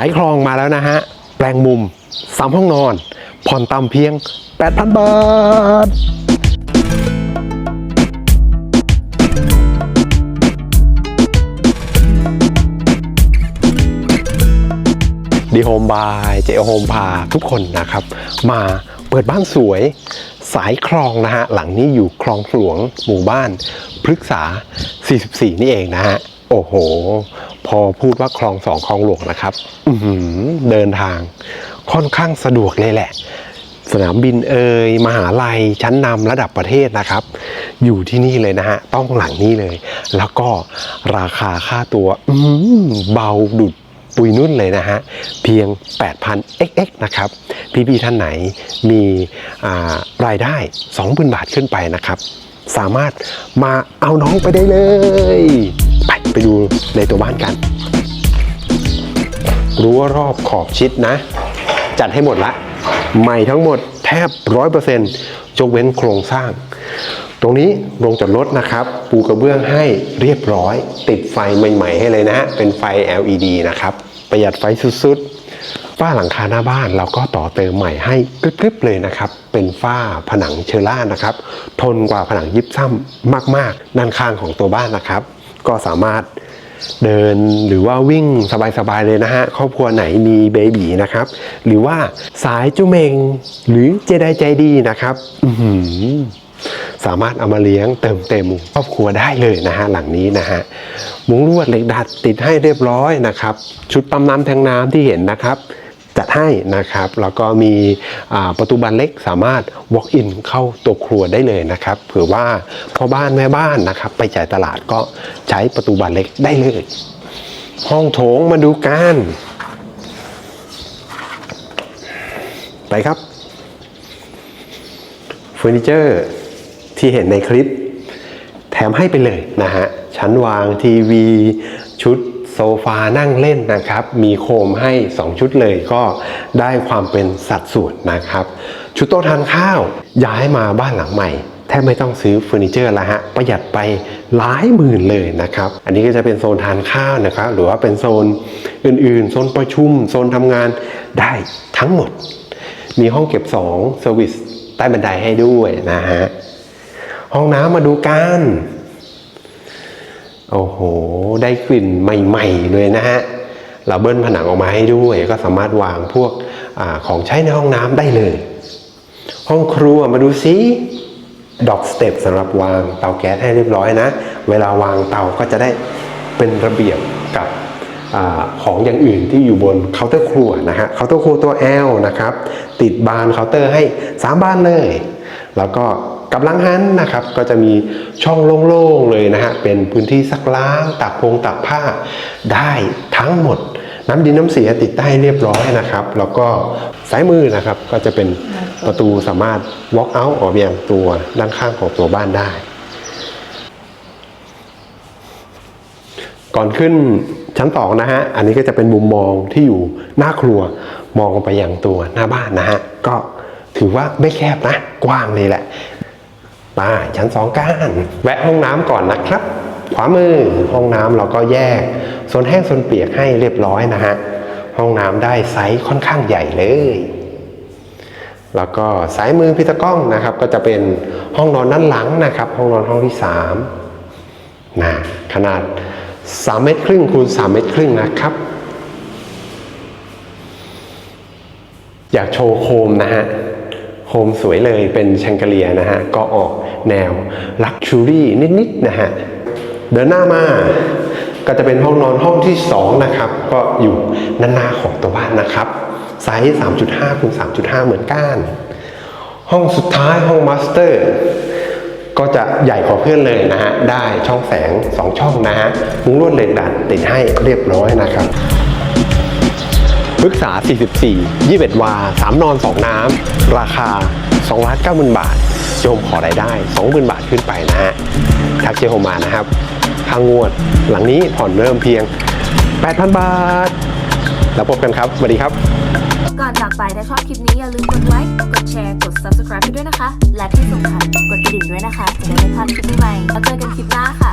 ายคลองมาแล้วนะฮะ แปลงมุมสามห้องนอน ผ่อนต่ำเพียง 8,000 บาทดีโฮมบายเจโฮมพาทุกคนนะครับ มาเปิดบ้านสวยสายคลองนะฮะ หลังนี้อยู่คลองหลวงหมู่บ้านพฤกษา 44 นี่เองนะฮะ โอ้โห พอพูดว่าคลองสองคลองหลวงนะครับอืเดินทางค่อนข้างสะดวกเลยแหละ สนามบินเอ่ยมหาลัยชั้นนำระดับประเทศนะครับ อยู่ที่นี่เลยนะฮะ ต้องหลังนี้เลย แล้วก็ราคาค่าตัวอืเบาดุดปุยนุ่นเลยนะฮะ เพียง 8,000 xx นะครับ พี่ๆท่านไหนมีรายได้ 20,000 บาทขึ้นไปนะครับ สามารถมาเอาน้องไปได้เลย ไปดูในตัวบ้านกันรั้วรอบขอบชิดนะ จัดให้หมดละ ใหม่ทั้งหมดแทบร้อยเปอร์เซ็นต์ยกเว้นโครงสร้าง ตรงนี้โรงจอดรถนะครับ ปูกระเบื้องให้เรียบร้อย ติดไฟใหม่ๆให้เลยนะฮะ เป็นไฟ LED นะครับ ประหยัดไฟสุดๆ ฝ้าหลังคาหน้าบ้านเราก็ต่อเติมใหม่ให้กริบๆเลยนะครับ เป็นฝ้าผนังเชอร่านะครับ ทนกว่าผนังยิปซัมมากๆ ด้านข้างของตัวบ้านนะครับ ก็สามารถเดินหรือว่าวิ่งสบายๆเลยนะฮะครอบครัวไหนมีเบบีนะครับ หรือว่าสายจุเมงหรือเจไดใจดีนะครับสามารถเอามาเลี้ยงเติมเต็มครอบครัวได้เลยนะฮะหลังนี้นะฮะมุ้งลวดเหล็กดัดติดให้เรียบร้อยนะครับ ชุดปั๊มน้ำแทงน้ำที่เห็นนะครับ จัดให้นะครับ แล้วก็มีประตูบานเล็กสามารถ walk in เข้าตัวครัวได้เลยนะครับเผื่อว่าพ่อบ้านแม่บ้านนะครับ ไปจ่ายตลาดก็ใช้ประตูบานเล็กได้เลย ห้องโถงมาดูกันไปครับเฟอร์นิเจอร์ที่เห็นในคลิป แถมให้ไปเลยนะฮะ ชั้นวางทีวีชุด ซฟานั่งเล่นนะครับ มีโคมให้ 2 ชุดเลยก็ได้ความเป็นสัดส่วนนะครับ ชุดโต๊ะทานข้าวย้ายมาบ้านหลังใหม่แทบไม่ต้องซื้อเฟอร์นิเจอร์แล้วฮะ ประหยัดไปหลายหมื่นเลยนะครับ อันนี้ก็จะเป็นโซนทานข้าวนะครับ หรือว่าเป็นโซนอื่นๆ โซนประชุม โซนทำงานได้ทั้งหมด มีห้องเก็บ2เซอร์วิสใต้บันไดให้ด้วยนะฮะ ห้องน้ำมาดูกัน โอ้โห ได้กลิ่นใหม่ๆเลยนะฮะเราเบิ้ลผนังออกมาให้ด้วย ก็สามารถวางพวกอของใช้ในห้องน้ำได้เลย ห้องครัวมาดูซิดอกสเต็ปสำหรับวางเตาแก๊สให้เรียบร้อยนะ เวลาวางเตาก็จะได้เป็นระเบียบกับอของอย่างอื่นที่อยู่บนเคาน์เตอร์ครัวนะฮะเคาน์เตอร์ครัวตัว L นะครับ ติดบานเคาน์เตอร์ให้ 3 บานเลย แล้วก็ กับหลังหันนะครับ ก็จะมีช่องโล่งๆเลยนะฮะเป็นพื้นที่ซักล้างตากพงตากผ้าได้ทั้งหมด น้ำดินน้ำเสียติดได้เรียบร้อยนะครับ แล้วก็ซ้ายมือนะครับก็จะเป็นประตูสามารถ walk out ออกไปยังตัวด้านข้างของตัวบ้านได้ ก่อนขึ้นชั้นสองนะฮะ อันนี้ก็จะเป็นมุมมองที่อยู่หน้าครัวมองไปยังตัวหน้าบ้านนะฮะ ก็ถือว่าไม่แคบนะ กว้างเลยแหละ มาชั้นสองกันแวะห้องน้ำก่อนนะครับ ขวามือห้องน้ำเราก็แยกโซนแห้งโซนเปียกให้เรียบร้อยนะฮะห้องน้ำได้ไซส์ค่อนข้างใหญ่เลย แล้วก็ซ้ายมือพิตะกล้องนะครับ ก็จะเป็นห้องนอนด้านหลังนะครับ ห้องนอนห้องที่สามนะขนาด 3 เมตรครึ่งคูณ3เมตรครึ่งนะครับอยากโชว์โคมนะฮะ โคมสวยเลยเป็นแชงเกเลียนะฮะ ก็ออกแนวลักชูรี่นิดๆนะฮะ เดินหน้ามาก็จะเป็นห้องนอนห้องที่ 2 นะครับ ก็อยู่ด้านหน้าของตัวบ้านนะครับ ไซส์3.5คูณ3.5 เหมือนกัน ห้องสุดท้ายห้องมาสเตอร์ก็จะใหญ่กว่าเพื่อนเลยนะฮะ ได้ช่องแสง 2 ช่องนะฮะมุ้งลวดเหล็กดัดติดให้เรียบร้อยนะครับ ปรึกษา 44 21 วา 3 นอน 2 น้ำ ราคา2ล้าน9 0บาท โยมขอรายได้ 20,000 บาทขึ้นไปนะฮะทักเจโฮมานะครับค่างวดหลังนี้ผ่อนเริ่มเพียง 8,000 บาท แล้วพบกันครับ สวัสดีครับ ก่อนจากไปถ้าชอบคลิปนี้อย่าลืมกดไลค์ กดแชร์ กด subscribe ให้ด้วยนะคะ และที่สำคัญกดกระดิ่งด้วยนะคะ จะได้ไม่พลาดคลิปใหม่ๆแล้วเจอกันคลิปหน้าค่ะ